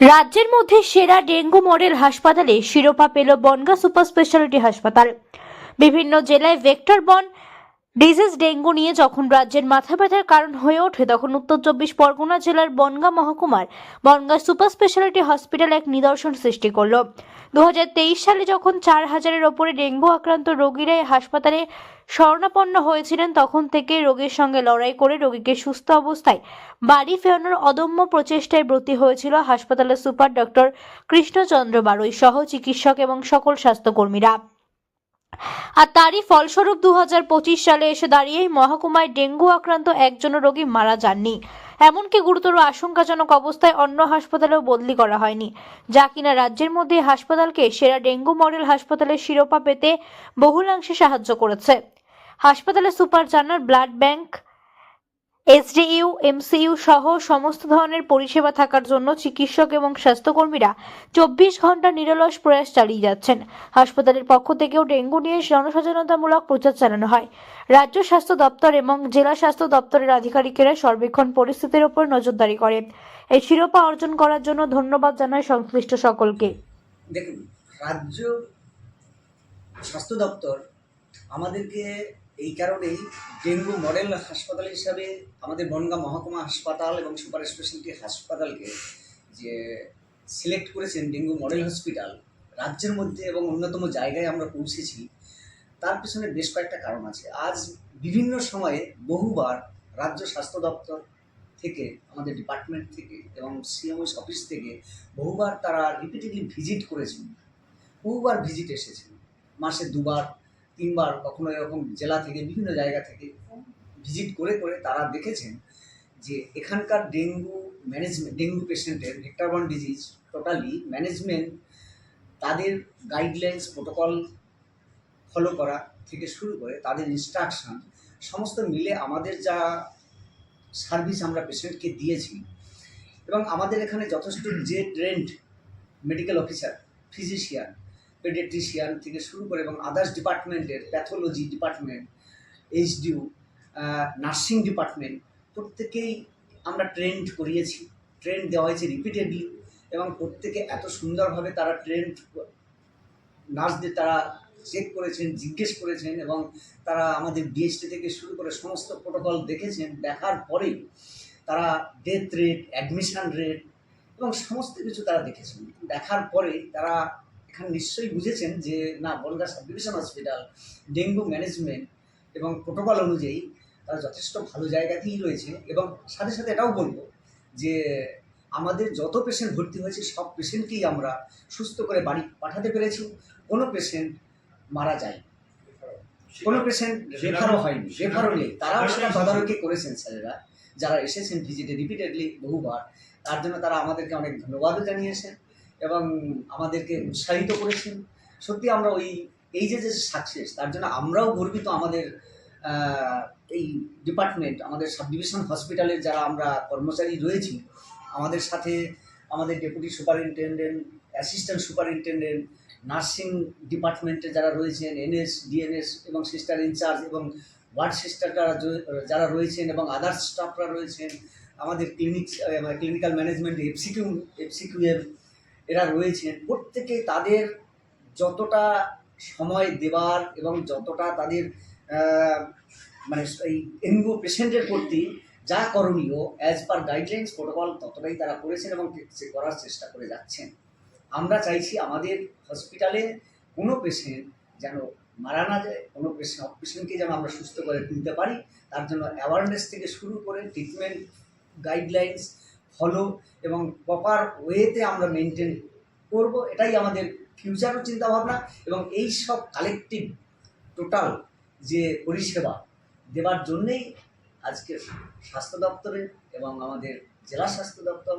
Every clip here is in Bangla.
রাজ্যের মধ্যে সেরা ডেঙ্গু মডেল হাসপাতালে শিরোপা পেল বনগা সুপার স্পেশালিটি হাসপাতাল। বিভিন্ন জেলায় ভেক্টর বন ডিজিজ ডেঙ্গু নিয়ে যখন রাজ্যের মাথা ব্যথার কারণ হয়ে ওঠে, তখন উত্তর চব্বিশ পরগনা জেলার বনগা মহকুমার বনগা সুপার স্পেশালিটি হসপিটাল এক নিদর্শন সৃষ্টি করল। দু সালে যখন চার হাজারের ওপরে ডেঙ্গু আক্রান্ত রোগীরা এই হাসপাতালে শরণাপন্ন হয়েছিলেন, তখন থেকে রোগীর সঙ্গে লড়াই করে রোগীকে সুস্থ অবস্থায় বাড়ি ফেরানোর অদম্য প্রচেষ্টায় ব্রতী হয়েছিল হাসপাতালের সুপার ডক্টর কৃষ্ণচন্দ্র বারৈ সহ চিকিৎসক এবং সকল স্বাস্থ্যকর্মীরা। আর তারই ফলস্বরূপ দু সালে এসে দাঁড়িয়েই মহকুমায় ডেঙ্গু আক্রান্ত একজনও রোগী মারা যাননি। এমনকি গুরুতর আশঙ্কাজনক অবস্থায় অন্য হাসপাতালেও বদলি করা হয়নি। যা কিনা রাজ্যের মধ্যে হাসপাতালকে সেরা ডেঙ্গু মডেল হাসপাতালের শিরোপা পেতে বহুলাংশে সাহায্য করেছে। হাসপাতালের সুপার জানার ব্লাড ব্যাংক এসডিইউ, এমসিইউ সহ সমস্ত ধরনের পরিষেবা থাকার জন্য চিকিৎসক এবং স্বাস্থ্যকর্মীরা চব্বিশ ঘণ্টা নিরলস প্রয়াস চালিয়ে যাচ্ছেন। হাসপাতালের পক্ষ থেকেও ডেঙ্গু নিয়ে জনসচেতনতামূলক প্রচার চালানো হয়। রাজ্য স্বাস্থ্য দপ্তর এবং জেলা স্বাস্থ্য দপ্তরের আধিকারিকেরা সর্বেক্ষণ পরিস্থিতির উপর নজরদারি করেন। এই শিরোপা অর্জন করার জন্য ধন্যবাদ জানায় সংশ্লিষ্ট সকলকে। দেখুন, রাজ্য স্বাস্থ্য দপ্তর আমাদেরকে এই কারণেই ডেঙ্গু মডেল হাসপাতাল হিসাবে আমাদের বনগাঁ মহকুমা হাসপাতাল এবং সুপার স্পেশালিটি হাসপাতালকে যে সিলেক্ট করেছেন ডেঙ্গু মডেল হসপিটাল, রাজ্যের মধ্যে এবং অন্যতম জায়গায় আমরা পৌঁছেছি, তার পিছনে বেশ কয়েকটা কারণ আছে। আজ বিভিন্ন সময়ে বহুবার রাজ্য স্বাস্থ্য দপ্তর থেকে, আমাদের ডিপার্টমেন্ট থেকে এবং সিএমওস অফিস থেকে বহুবার তারা রিপিটেডলি ভিজিট করেছেন। বহুবার ভিজিট এসেছেন। মাসে দুবার তিনবার কখনো এরকম জেলা থেকে, বিভিন্ন জায়গা থেকে ভিজিট করে করে তারা দেখেছেন যে এখানকার ডেঙ্গু ম্যানেজমেন্ট ডেঙ্গু পেশেন্টের vector borne disease totally management তাদের গাইডলাইন্স প্রোটোকল ফলো করা থেকে শুরু করে তাদের ইনস্ট্রাকশন সমস্ত মিলে আমাদের যা সার্ভিস আমরা পেশেন্টকে দিয়েছি এবং আমাদের এখানে যথেষ্ট যে trained medical officer physician paediatrician থেকে শুরু করে এবং আদার্স ডিপার্টমেন্টের pathology department HDU nursing department প্রত্যেকেই আমরা ট্রেন্ড করিয়েছি। ট্রেন্ড দেওয়া হয়েছে রিপিটেডলি এবং প্রত্যেকে এত সুন্দরভাবে তারা ট্রেন্ড নার্সদের তারা চেক করেছেন, জিজ্ঞেস করেছেন এবং তারা আমাদের বিএসটি থেকে শুরু করে সমস্ত প্রোটোকল দেখেছেন। দেখার পরেই তারা ডেথ রেট অ্যাডমিশন রেট এবং সমস্ত কিছু তারা দেখেছেন। দেখার পরে তারা এখানে নিশ্চয়ই বুঝেছেন যে না Bongaon subdivision hospital dengue management এবং প্রোটোকল অনুযায়ী তারা যথেষ্ট ভালো জায়গাতেই রয়েছে এবং সাথে সাথে এটাও বলব যে আমাদের যত পেশেন্ট ভর্তি হয়েছে সব পেশেন্টকেই আমরা সুস্থ করে বাড়ি পাঠাতে পেরেছি। কোনো পেশেন্ট মারা যায় কোনো পেশেন্ট রেফারও হয়নি। রেফারও নেই। তারাও সেটা তদারকি করেছেন স্যারেরা। যারা এসেছেন ভিজিটে রিপিটেডলি বহুবার তার জন্য তারা আমাদেরকে অনেক ধন্যবাদও জানিয়েছেন। এবং আমাদেরকে উৎসাহিত করেছেন। সত্যি আমরা ওই এই যে যে সাকসেস তার জন্য আমরাও গর্বিত আমাদের এই ডিপার্টমেন্ট আমাদের সাব ডিভিশন হসপিটালের যারা আমরা কর্মচারী রয়েছি, আমাদের সাথে আমাদের deputy superintendent assistant superintendent nursing ডিপার্টমেন্টে যারা রয়েছেন এনএস ডিএনএস এবং সিস্টার ইনচার্জ এবং ওয়ার্ড সিস্টাররা যারা রয়েছেন এবং আদার্স স্টাফরা রয়েছেন, আমাদের clinic clinical management FCQ FCQ এর এরা রয়েছেন প্রত্যেকে তাদের যতটা সময় দেবার এবং যতটা তাদের মানে এই ডেঙ্গু পেশেন্টের প্রতি যা করণীয় অ্যাজ পার গাইডলাইন্স প্রোটোকল ততটাই তারা করেছেন এবং সে করার চেষ্টা করে যাচ্ছেন। আমরা চাইছি আমাদের হসপিটালে কোনো পেশেন্ট যেন মারা না যায়, কোনো পেশেন্ট পেশেন্টকে যেন আমরা সুস্থ করে তুলতে পারি। তার জন্য অ্যাওয়ারনেস থেকে শুরু করে ট্রিটমেন্ট গাইডলাইন্স ফলো এবং প্রপার ওয়েতে আমরা মেনটেন করব, এটাই আমাদের ফিউচারও চিন্তাভাবনা এবং এই সব কালেকটিভ টোটাল যে পরিষেবা দেওয়ার জন্যেই আজকে স্বাস্থ্য দপ্তরের এবং আমাদের জেলা স্বাস্থ্য দপ্তর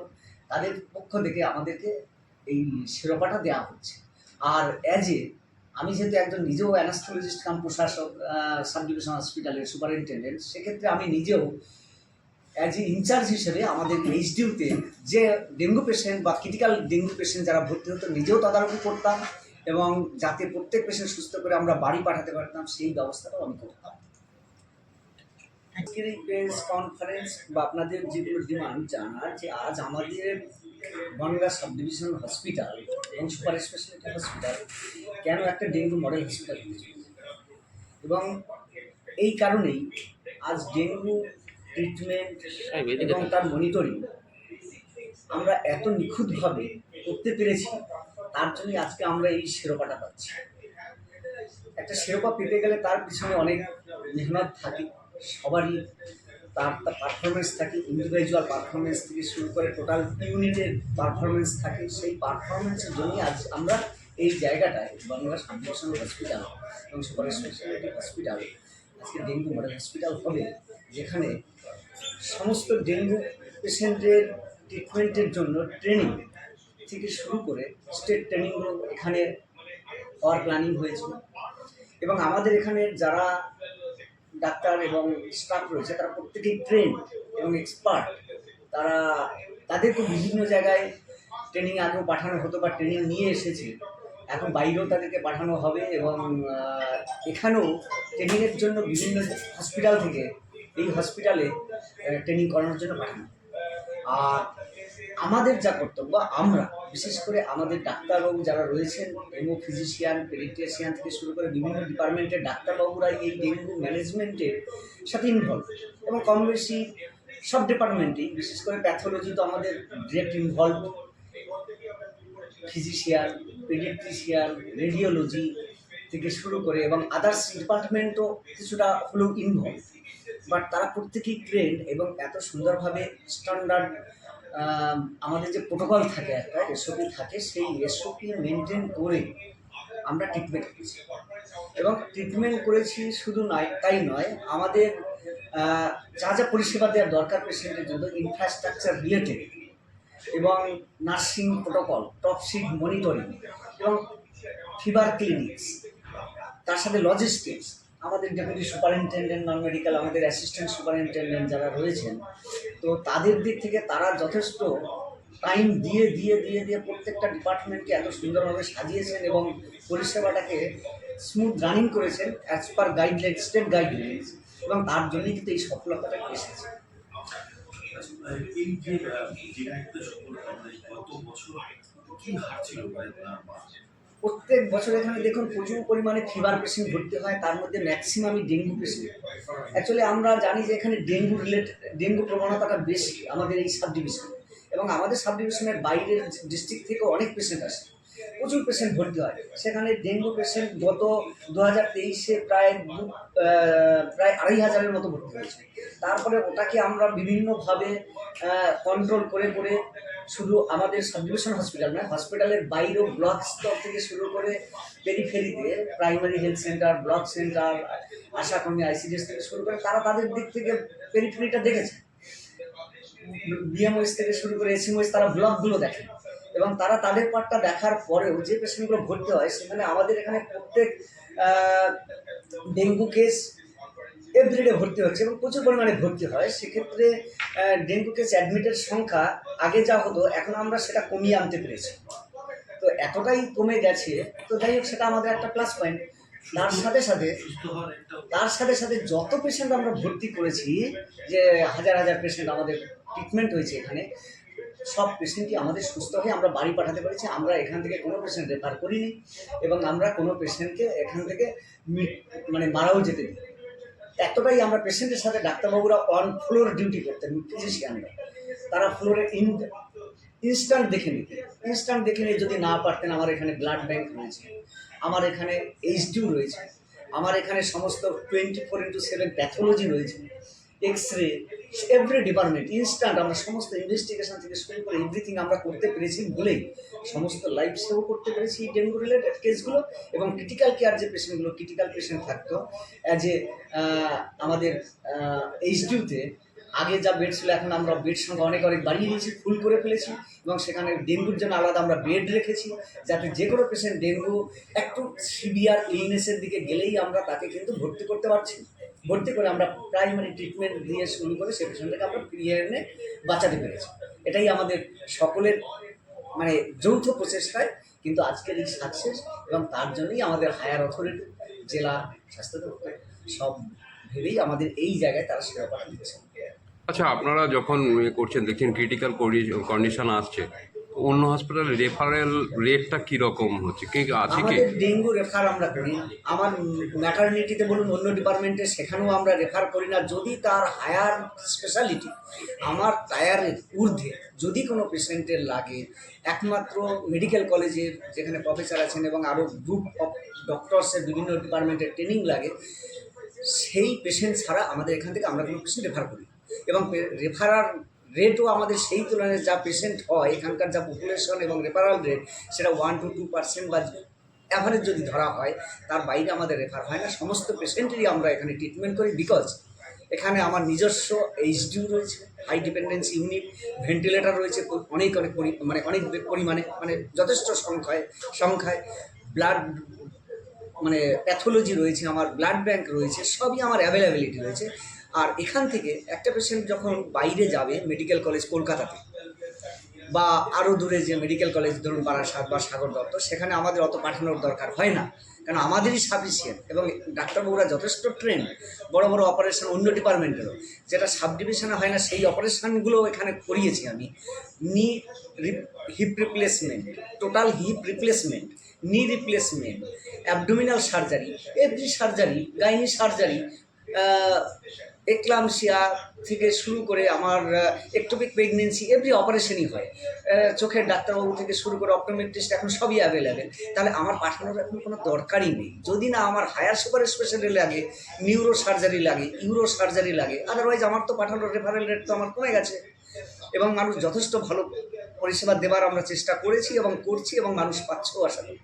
তাদের পক্ষ থেকে আমাদেরকে এই শিরোপাটা দেওয়া হচ্ছে। আর অ্যাজ এ আমি যেহেতু একজন নিজেও অ্যানাস্থোলজিস্ট কাম প্রশাসক সাব ডিভিশন হসপিটালের সুপারিনটেন্ডেন্ট সেক্ষেত্রে আমি নিজেও অ্যাজ এ ইনচার্জ হিসেবে আমাদের এইচডিউতে যে ডেঙ্গু পেশেন্ট বা ক্রিটিক্যাল ডেঙ্গু পেশেন্ট যারা ভর্তি হতো, নিজেও তদারকি করতাম এবং যাতে প্রত্যেক পেশেন্ট সুস্থ করে আমরা বাড়ি পাঠাতে পারতাম, সেই ব্যবস্থাটাও আমি করতাম। প্রেস কনফারেন্স বা আপনাদের যেগুলো ডিমান্ড জানার যে আজ আমাদের বনগা সাব ডিভিশন হসপিটাল এবং সুপার স্পেশালিটি হসপিটাল কেন একটা ডেঙ্গু মডেল হসপিটাল এবং এই কারণেই আজ ডেঙ্গু ট্রিটমেন্ট এবং তার মনিটরিং আমরা এত নিখুঁতভাবে করতে পেরেছি তার জন্যই আজকে আমরা এই শিরোপাটা পাচ্ছি। একটা শিরোপা পেতে গেলে তার পিছনে অনেক মেহনত থাকে সবারই তার তার পারফরমেন্স থাকে ইন্ডিভিজুয়াল পারফরমেন্স থেকে শুরু করে টোটাল ইউনিটের পারফরমেন্স থাকে সেই পারফরমেন্সের জন্যই আজ আমরা এই জায়গাটায় বাংলা সাবডিভিশন হসপিটাল এবং সুপার স্পেশালিটি হসপিটাল আজকে ডেঙ্গু মডেল হসপিটাল হবে। যেখানে সমস্ত ডেঙ্গু পেশেন্টের ট্রিটমেন্টের জন্য ট্রেনিং থেকে শুরু করে স্টেট ট্রেনিংগুলো এখানে হওয়ার প্ল্যানিং হয়েছে। এবং আমাদের এখানে যারা ডাক্তার এবং স্টাফ রয়েছে, তারা প্রত্যেকেই ট্রেন এবং এক্সপার্ট তারা তাদেরকে বিভিন্ন জায়গায় ট্রেনিং আগেও পাঠানো হতো বা ট্রেনিং নিয়ে এসেছে। এখন বাইরেও তাদেরকে পাঠানো হবে এবং এখানেও ট্রেনিংয়ের জন্য বিভিন্ন হসপিটাল থেকে এই হসপিটালে ট্রেনিং করানোর জন্য পাঠানো। আর আমাদের যা কর্তব্য, আমরা, বিশেষ করে আমাদের ডাক্তারবাবু যারা রয়েছেন এমও ফিজিশিয়ান পেডিট্রিশিয়ান থেকে শুরু করে বিভিন্ন ডিপার্টমেন্টের ডাক্তারবাবুরা এই ডেঙ্গু ম্যানেজমেন্টের সাথে ইনভলভ এবং কম বেশি সব ডিপার্টমেন্টেই বিশেষ করে প্যাথোলজি তো আমাদের direct involve physician pediatrician radiology থেকে শুরু করে এবং আদার্স ডিপার্টমেন্টও কিছুটা হলেও ইনভলভ বাট তারা প্রত্যেকেই ট্রেন্ড এবং এত সুন্দরভাবে স্ট্যান্ডার্ড আমাদের যে প্রোটোকল থাকে একটা এসওপি থাকে, সেই এসওপি মেনটেন করে আমরা ট্রিটমেন্ট করেছি। এবং ট্রিটমেন্ট করেছি শুধু নয় তাই নয়, আমাদের যা যা পরিষেবা দেওয়ার দরকার পেশেন্টের জন্য ইনফ্রাস্ট্রাকচার রিলেটেড এবং nursing protocol top sheet monitoring এবং ফিভার ক্লিনিক্স তার সাথে লজিস্টিক্স আমাদের ডেপুটি সুপারিনটেন্ডেন্ট নন মেডিকেল আমাদের অ্যাসিস্ট্যান্ট সুপারিনটেন্ডেন্ট যারা রয়েছেন, তো তাদের দিক থেকে তারা যথেষ্ট টাইম দিয়ে দিয়ে দিয়ে দিয়ে প্রত্যেকটা ডিপার্টমেন্টকে এত সুন্দরভাবে সাজিয়েছেন এবং পরিষেবাটাকে স্মুথ রানিং করেছেন as per guideline state guidelines এবং তার জন্যই কিন্তু এই সফলতাটা এসেছে। মানে বছর কি প্রত্যেক বছর এখানে দেখুন প্রচুর পরিমাণে ফিভার পেশেন্ট ভর্তি হয়, তার মধ্যে ম্যাক্সিমামই ডেঙ্গু পেশেন্ট অ্যাকচুয়ালি আমরা জানি যে এখানে ডেঙ্গু রিলেটেড ডেঙ্গু প্রবণতাটা বেশি, আমাদের এই সাব ডিভিশনে এবং আমাদের সাব ডিভিশনের বাইরের ডিস্ট্রিক্ট থেকে অনেক পেশেন্ট আসে। প্রচুর পেশেন্ট ভর্তি হয়। সেখানে ডেঙ্গু পেশেন্ট গত দু হাজার তেইশে প্রায় প্রায় আড়াই হাজারের মতো ভর্তি হয়েছে। তারপরে ওটাকে আমরা বিভিন্নভাবে কন্ট্রোল করে করে শুধু আমাদের সাব ডিভিশন হসপিটাল নয় হসপিটালের বাইরেও ব্লক স্তর থেকে শুরু করে পেরিফেরিতে primary health centre block centre আশাকর্মী ICDS থেকে শুরু করে তারা তাদের দিক থেকে পেরিফেরিটা দেখেছে। বিএমওএস থেকে শুরু করে এসিমওএস তারা ব্লকগুলো দেখে। এবং তারা তাদের পার্টটা দেখার পরেও যে পেশেন্টগুলো ভর্তি হয়, সেখানে আমাদের এখানে প্রত্যেক ডেঙ্গু কেস এভরিডে ভর্তি হচ্ছে এবং প্রচুর পরিমাণে ভর্তি হয়। সেক্ষেত্রে ডেঙ্গু কেস অ্যাডমিটের সংখ্যা আগে যা হতো, এখন আমরা সেটা কমিয়ে আনতে পেরেছি। তো এতটাই কমে গেছে। তো যাই হোক, সেটা আমাদের একটা প্লাস পয়েন্ট তার সাথে সাথে তার সাথে সাথে যত পেশেন্ট আমরা ভর্তি করেছি যে হাজার হাজার পেশেন্ট আমাদের ট্রিটমেন্ট হয়েছে এখানে সব পেশেন্টই আমাদের সুস্থ হয়ে আমরা বাড়ি পাঠাতে পেরেছি। আমরা এখান থেকে কোনো পেশেন্ট রেফার করিনি এবং আমরা কোনো পেশেন্টকে এখান থেকে মানে মারাও যেতে দিই এতটাই আমরা পেশেন্টের সাথে ডাক্তারবাবুরা অন ফ্লোর ডিউটি করতেন ফিজিশিয়ানরা তারা ফ্লোরে ইন ইনস্ট্যান্ট দেখে নিতে। ইনস্ট্যান্ট দেখে নিয়ে যদি না পারতেন, আমার এখানে ব্লাড ব্যাংক রয়েছে। আমার এখানে এইচডিউ রয়েছে। আমার এখানে সমস্ত twenty four into seven pathology রয়েছে। X ray every department instant আমরা সমস্ত ইনভেস্টিগেশন থেকে শুরু করে এভরিথিং আমরা করতে পেরেছি বলেই সমস্ত লাইফ সেভ করতে পেরেছি এই ডেঙ্গু রিলেটেড কেসগুলো এবং ক্রিটিক্যাল কেয়ার যে পেশেন্টগুলো ক্রিটিক্যাল পেশেন্ট থাকতো এ আমাদের এইচডিউতে আগে যা বেড ছিল, এখন আমরা বেড সংখ্যা অনেক অনেক বাড়িয়ে দিয়েছি, ফুল করে ফেলেছি এবং সেখানে ডেঙ্গুর জন্য আলাদা আমরা বেড রেখেছি যাতে যে কোনো পেশেন্ট ডেঙ্গু একটু সিভিয়ার ইলনেসের দিকে গেলেই আমরা তাকে কিন্তু ভর্তি করতে পারছি। ভর্তি করে আমরা প্রাইমারি ট্রিটমেন্ট দিয়ে শুরু করে সে পেশেন্টটাকে আমরা ফিরিয়ে এনে বাঁচাতে পেরেছি। এটাই আমাদের সকলের মানে যৌথ প্রচেষ্টায় কিন্তু আজকের এই সাকসেস এবং তার জন্যই আমাদের হায়ার অথরিটি জেলা স্বাস্থ্য দপ্তর সব ভেবেই আমাদের এই জায়গায় তারা সেবা দিচ্ছে আচ্ছা আপনারা যখন ইয়ে করছেন, দেখছেন ক্রিটিক্যাল কন্ডিশন আসছে অন্য হসপিটালে রেফারেল রেটটা কি রকম হচ্ছে? কি আছে কি? ডেঙ্গু রেফার আমরা করি আমার ম্যাটারনিটিতে বলুন, অন্য ডিপার্টমেন্টে সেখানেও আমরা রেফার করি না। যদি তার হায়ার স্পেশালিটি আমার টায়ারের ঊর্ধ্বে যদি কোনো পেশেন্টের লাগে, একমাত্র মেডিকেল কলেজের যেখানে প্রফেসর আছেন এবং আরও গ্রুপ অফ ডক্টরসের বিভিন্ন ডিপার্টমেন্টের ট্রেনিং লাগে, সেই পেশেন্ট ছাড়া আমাদের এখান থেকে আমরা কোনো পেশেন্ট রেফার করি। এবং রেফারার রেটও আমাদের সেই তুলনায় যা পেশেন্ট হয়, এখানকার যা পপুলেশন এবং রেফারাল রেট সেটা ওয়ান টু টু পার্সেন্ট বা অ্যাভারেজ যদি ধরা হয়, তার বাইরে আমাদের রেফার হয় না। সমস্ত পেশেন্টেরই আমরা এখানে ট্রিটমেন্ট করি বিকজ এখানে আমার নিজস্ব এইচডিউ রয়েছে হাই ডিপেন্ডেন্সি ইউনিট ভেন্টিলেটর রয়েছে অনেক অনেক মানে অনেক পরিমাণে মানে যথেষ্ট সংখ্যায় সংখ্যায় ব্লাড মানে প্যাথোলজি রয়েছে, আমার ব্লাড ব্যাংক রয়েছে, সবই আমার অ্যাভেলেবিলিটি রয়েছে। আর এখান থেকে একটা পেশেন্ট যখন বাইরে যাবে মেডিকেল কলেজ কলকাতাতে, বা আরও দূরে যে মেডিকেল কলেজ ধরুন বারাসাত বা সাগর দত্ত সেখানে আমাদের অত পাঠানোর দরকার হয় না। কারণ আমাদেরই সাফিসিয়েন্ট এবং ডাক্তারবাবুরা যথেষ্ট ট্রেন বড় বড় অপারেশন অন্য ডিপার্টমেন্টেরও। যেটা সাব ডিভিশনে হয় না, সেই অপারেশনগুলো এখানে করিয়েছি আমি। Knee hip replacement total hip replacement knee replacement abdominal surgery every surgery gynae surgery eclampsia থেকে শুরু করে আমার একটোপিক প্রেগনেন্সি এভরি অপারেশনই হয়। চোখের ডাক্তারবাবু থেকে শুরু করে অপটোমেট্রিস্ট এখন সবই অ্যাভেলেবেল তাহলে আমার পাঠানোর এখন কোনো দরকারই নেই। যদি না আমার হায়ার সুপার স্পেশালি লাগে নিউরো সার্জারি লাগে ইউরো সার্জারি লাগে আদারওয়াইজ আমার তো পাঠানোর রেফারেল রেট তো আমার কমে গেছে। এবং মানুষ যথেষ্ট ভালো পরিষেবা দেবার আমরা চেষ্টা করেছি এবং করছি এবং মানুষ পাচ্ছেও আশা করি।